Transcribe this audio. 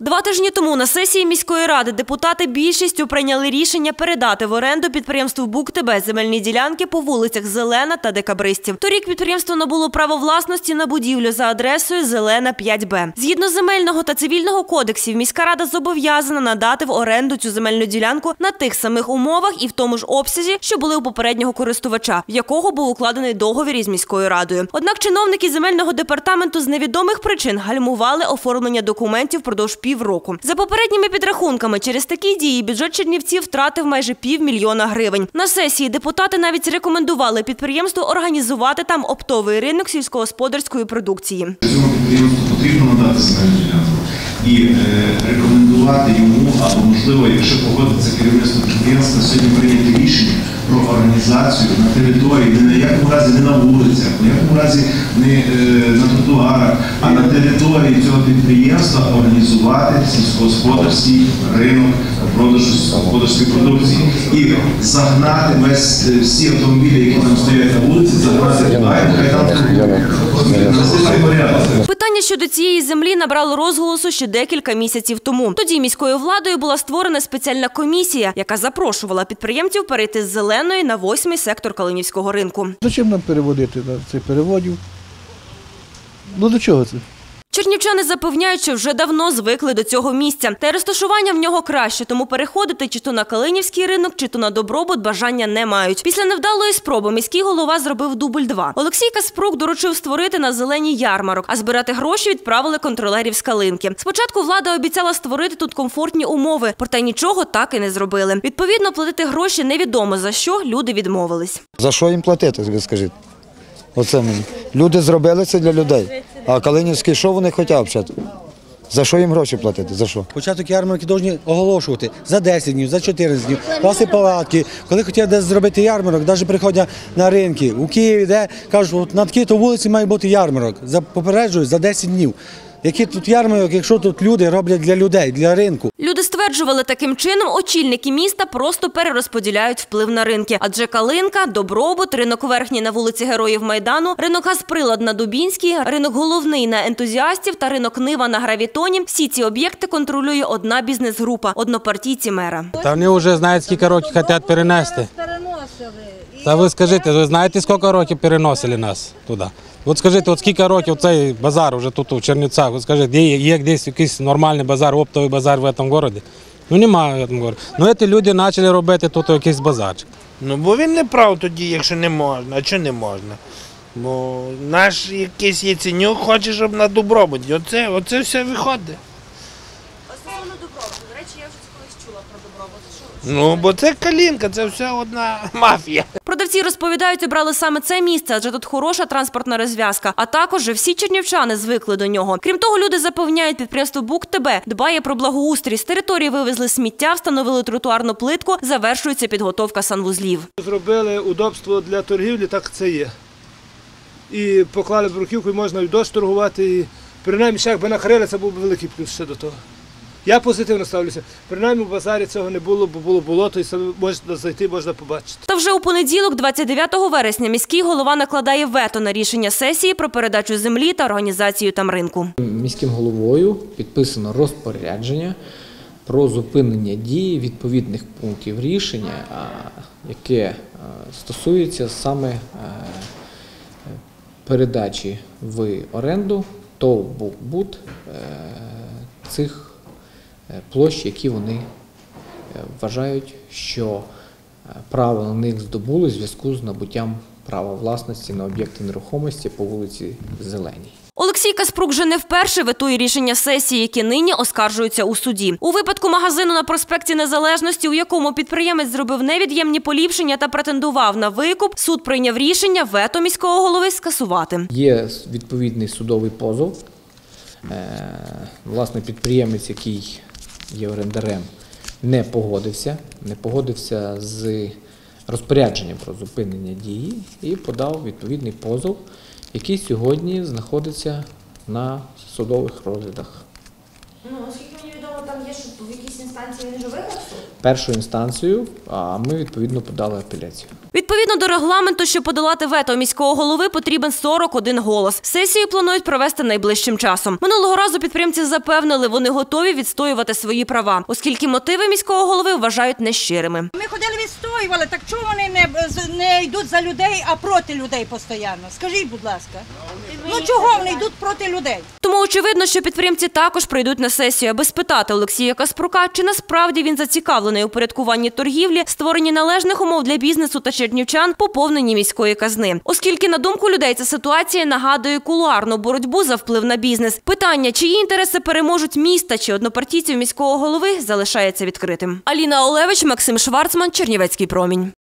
Два тижні тому на сесії міської ради депутати більшістю прийняли рішення передати в оренду підприємству БУК-ТБ земельні ділянки по вулицях Зелена та Декабристів. Торік підприємство набуло право власності на будівлю за адресою Зелена 5Б. Згідно земельного та цивільного кодексів, міська рада зобов'язана надати в оренду цю земельну ділянку на тих самих умовах і в тому ж обсязі, що були у попереднього користувача, в якого був укладений договір із міською радою. Однак чиновники земельного департаменту з невідомих причин гальмували оформлення документів впродовж півроку. За попередніми підрахунками, через такі дії бюджет Чернівців втратив майже півмільйона гривень. На сесії депутати навіть рекомендували підприємству організувати там оптовий ринок сільськогосподарської продукції. Цьому підприємству потрібно надати ділянку і е, рекомендувати йому, або можливо, якщо погодиться керівництво підприємства, сьогодні прийняти рішення про організацію на території, не на якому разі не на вулицях, на якому разі не е, на тротуарах, а на території цього підприємства організувати сільськогосподарський ринок продажу сільськогосподарської продукції і загнати весь е, всі автомобілі, які там стоять на вулиці, загнати туди, хай там. Питання щодо цієї землі набрало розголосу ще декілька місяців тому. Тоді міською владою була створена спеціальна комісія, яка запрошувала підприємців перейти з зеленої на восьмий сектор Калинівського ринку. Зачем нам переводити на цих переводів? Ну до чого це? Чернівчани запевняють, що вже давно звикли до цього місця. Та й розташування в нього краще, тому переходити чи то на Калинівський ринок, чи то на добробут бажання не мають. Після невдалої спроби міський голова зробив дубль 2 Олексій Каспрук доручив створити на зеленій ярмарок, а збирати гроші відправили контролерів з Калинки. Спочатку влада обіцяла створити тут комфортні умови, проте нічого так і не зробили. Відповідно, платити гроші невідомо за що люди відмовились. За що їм платити, ви скажіть? Оце мені. Люди зробили це для людей. А Калинівський що вони хочуть? За що їм гроші платити? За що? Початок ярмарки повинні оголошувати за 10 днів, за 14 днів, класи палатки. Коли хотіли десь зробити ярмарок, навіть приходять на ринки у Києві, де кажуть, от на такій-то вулиці має бути ярмарок. Попереджують за 10 днів. Який тут ярмарок, якщо тут люди роблять для людей, для ринку? Люди стверджували, таким чином очільники міста просто перерозподіляють вплив на ринки. Адже Калинка, Добробут, ринок верхній на вулиці Героїв Майдану, ринок Газприлад на Дубінській, ринок головний на ентузіастів та ринок Нива на Гравітоні. Всі ці об'єкти контролює одна бізнес-група однопартійці мера. Та вони вже знають, скільки років хочуть перенести. переносили. Та ви скажіть, ви знаєте, скільки років переносили нас туди? От скажіть, от скільки років цей базар вже тут у Чернівцях? От скажіть, є, є десь якийсь нормальний базар, оптовий базар в цьому місті? Ну немає в цьому місті. Ну ці люди почали робити тут якийсь базарчик. Ну, бо він не прав тоді, якщо не можна. А чого не можна? Бо наш якийсь яценюк хоче, щоб на добробуті. Оце, оце все виходить. Стосовно добробуту, до речі, я вже колись чула про добробут. Ну, бо це калінка, це все одна мафія. Продавці розповідають, обрали саме це місце, адже тут хороша транспортна розв'язка. А також всі чернівчани звикли до нього. Крім того, люди запевняють, підприємство Бук ТБ дбає про благоустрій. З території вивезли сміття, встановили тротуарну плитку. Завершується підготовка санвузлів. Зробили удобство для торгівлі, так це є. І поклали бруківку, і можна і дощ торгувати. І принаймні, якби накрили, це був великий плюс ще до того. Я позитивно ставлюся. Принаймні в базарі цього не було, бо було болото, і саме можна зайти, можна побачити. Та вже у понеділок, 29 вересня, міський голова накладає вето на рішення сесії про передачу землі та організацію там ринку. Міським головою підписано розпорядження про зупинення дії відповідних пунктів рішення, яке стосується саме е, передачі в оренду ТОВ «Букбуд» е, цих площ, які вони е, вважають, що е, право на них здобули в зв'язку з набуттям права власності на об'єкти нерухомості по вулиці Зеленій. Олексій Каспрук вже не вперше ветує рішення сесії, які нині оскаржуються у суді. У випадку магазину на проспекті Незалежності, у якому підприємець зробив невід'ємні поліпшення та претендував на викуп, суд прийняв рішення вето міського голови скасувати. Є відповідний судовий позов. Е, Власне, підприємець, який є орендарем, не погодився, не погодився з розпорядженням про зупинення дії і подав відповідний позов, який сьогодні знаходиться на судових розглядах. Там є, що в якійсь інстанції він вже виграв суд. Першу інстанцію, а ми відповідно подали апеляцію. Відповідно до регламенту, щоб подолати вето міського голови, потрібен 41 голос. Сесію планують провести найближчим часом. Минулого разу підприємці запевнили, вони готові відстоювати свої права, оскільки мотиви міського голови вважають нещирими. Ми ходили відстоювали, так чому вони не, з- не йдуть за людей, а проти людей постійно? Скажіть, будь ласка. Ну чого вони йдуть проти людей? Тому очевидно, що підприємці також прийдуть на сесію, аби спитати Олексія Каспрука, чи насправді він зацікавлений у порядкуванні торгівлі, створенні належних умов для бізнесу та чернівчан, поповненні міської казни. Оскільки, на думку людей, ця ситуація нагадує кулуарну боротьбу за вплив на бізнес. Питання, чиї інтереси переможуть міста чи однопартійців міського голови, залишається відкритим. Аліна Олевич, Максим Шварцман, Чернівецький промінь.